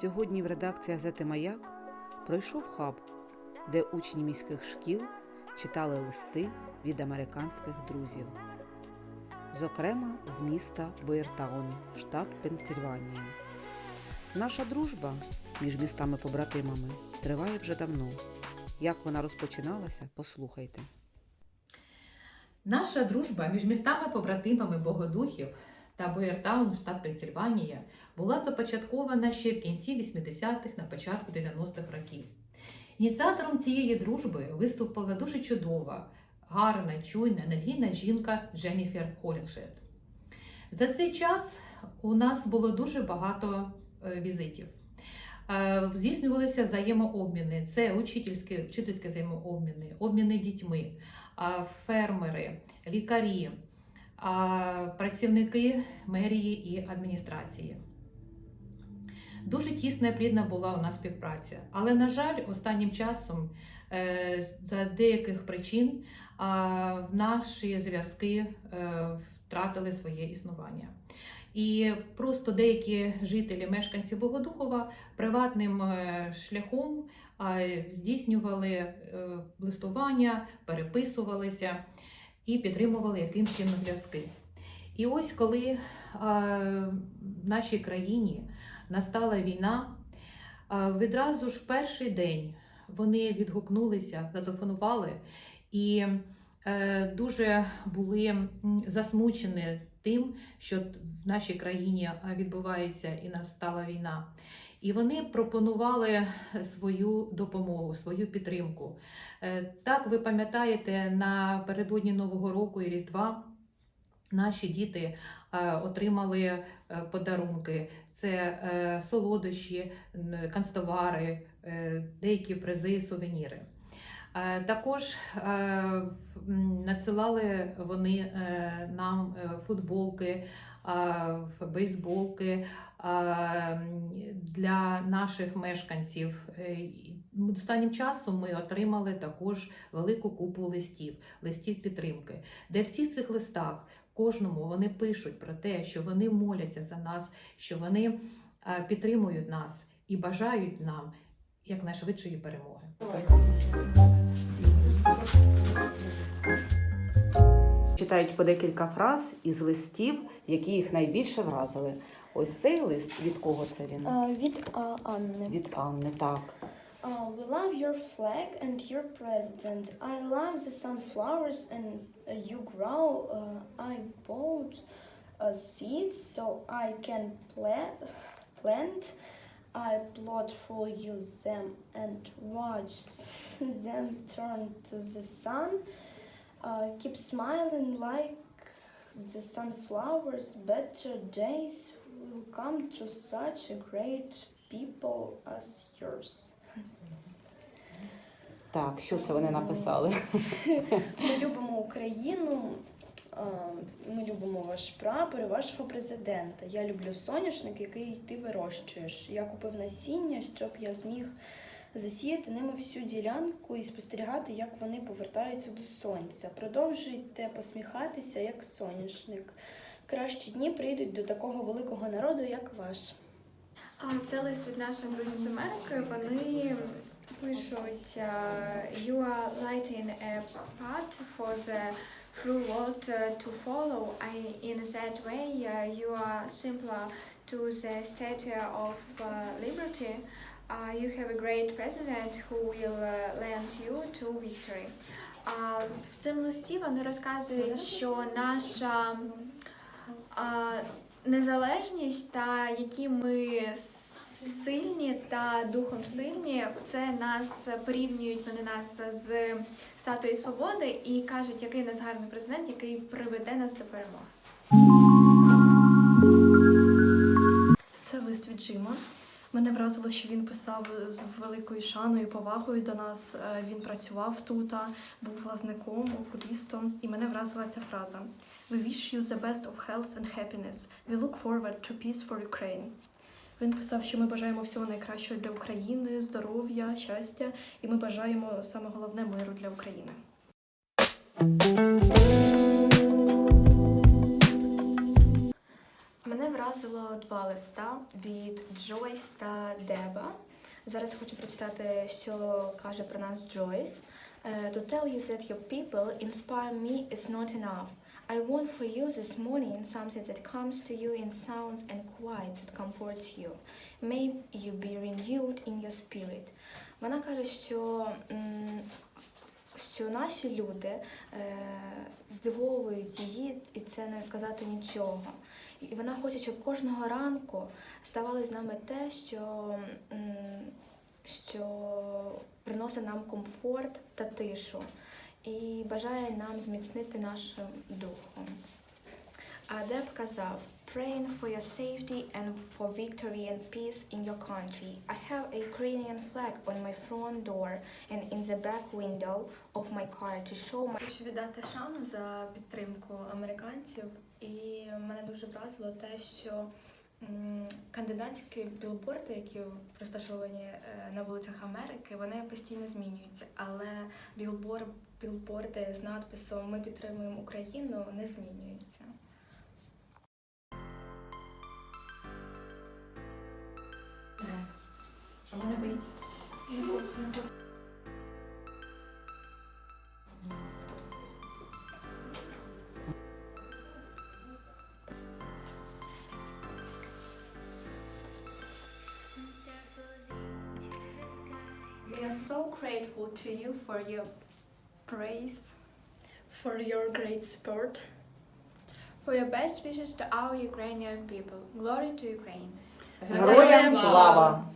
Сьогодні в редакції газети Маяк пройшов хаб, де учні міських шкіл читали листи від американських друзів. Зокрема, з міста Боєртаун, штат Пенсільванія. Наша дружба між містами-побратимами триває вже давно. Як вона розпочиналася, послухайте. Наша дружба між містами-побратимами Богодухів та Боєртаун, штат Пенсільванія, була започаткована ще в кінці 80-х, на початку 90-х років. Ініціатором цієї дружби виступила дуже чудова, гарна, чуйна, енергійна жінка Дженніфер Холіншет. За цей час у нас було дуже багато е, візитів. Е, Здійснювалися взаємообміни. Це учительські, вчительські взаємообміни, обміни дітьми, фермери, лікарі, працівники мерії і адміністрації. Дуже тісна плідна була у нас співпраця. Але, на жаль, останнім часом е, за деяких причин наші зв'язки е, втратили своє існування. І просто деякі жителі, мешканці Богодухова приватним е, шляхом здійснювали листування, переписувалися і підтримували яким чином зв'язки. І ось коли а, в нашій країні настала війна, а, відразу ж перший день вони відгукнулися, зателефонували і е, дуже були засмучені тим, що в нашій країні відбувається і настала війна. І вони пропонували свою допомогу, свою підтримку. Е, Так, ви пам'ятаєте, напередодні Нового року і Різдва наші діти е, отримали е, подарунки. Це солодощі, канцтовари, деякі призи, сувеніри. Е, Також е, надсилали вони е, нам футболки, бейсболки для наших мешканців. Останнім часом ми отримали також велику купу листів, листів підтримки, де всіх цих листах кожному вони пишуть про те, що вони моляться за нас, що вони підтримують нас і бажають нам якнайшвидшої перемоги. Читають по декілька фраз із листів, які їх найбільше вразили. Ось цей лист від кого це він? А, від а, Анни. Від Анни, так. Uh, we love your flag and your president. I love the sunflowers and uh, you grow. Uh, I bought uh, seeds so I can pla- plant. I plot for you them and watch them turn to the sun. Uh, keep smiling like the sunflowers. Better days will come to such a great people as yours. Так, що це вони написали? Ми любимо Україну. Ми любимо ваш прапор і вашого президента. Я люблю соняшник, який ти вирощуєш. Я купив насіння, щоб я зміг засіяти ними всю ділянку і спостерігати, як вони повертаються до сонця. Продовжуйте посміхатися, як соняшник. Кращі дні прийдуть до такого великого народу, як ваш. А це лист від наших друзів з Америки. Вони пишуть е, You are lighting a path for the through world to follow. In that way, uh, you are simpler to the statue of uh, liberty. Uh, you have a great president who will uh, land you to victory. А в цьому листі вони розказують, що наша а, незалежність та які ми сильні та духом сильні, це нас порівнюють вони нас з статуєю свободи і кажуть, який нас гарний президент, який приведе нас до перемоги. Це лист від Джима. Мене вразило, що він писав з великою шаною повагою до нас. Е, Він працював тут, був глазником, окулістом, і мене вразила ця фраза: We wish you the best of health and happiness. We look forward to peace for Ukraine. Він писав, що ми бажаємо всього найкращого для України, здоров'я, щастя, і ми бажаємо саме головне миру для України. Вразило два листа від Джойс та Деба. Зараз хочу прочитати, що каже про нас Джойс. Е, To tell you that your people inspire me is not enough. I want for you this morning something that comes to you in sounds and quiet that comforts you. May you be renewed in your spirit. Вона каже, що, що наші люди е, здивовують її, і це не сказати нічого. І вона хоче, щоб кожного ранку ставало з нами те, що, що приносить нам комфорт та тишу і бажає нам зміцнити нашим духом. А Деб казав, praying for your safety and for victory and peace in your country. I have a Ukrainian flag on my front door and in the back window of my car to show my... Хочу віддати шану за підтримку американців, і мене дуже вразило те, що кандидатські білборди, які розташовані е, на вулицях Америки, вони постійно змінюються, але білбор, білборди з надписом Ми підтримуємо Україну не змінюються. Що мене боїть? We are so grateful to you for your praise. For your great support. For your best wishes to our Ukrainian people. Glory to Ukraine. Героям слава!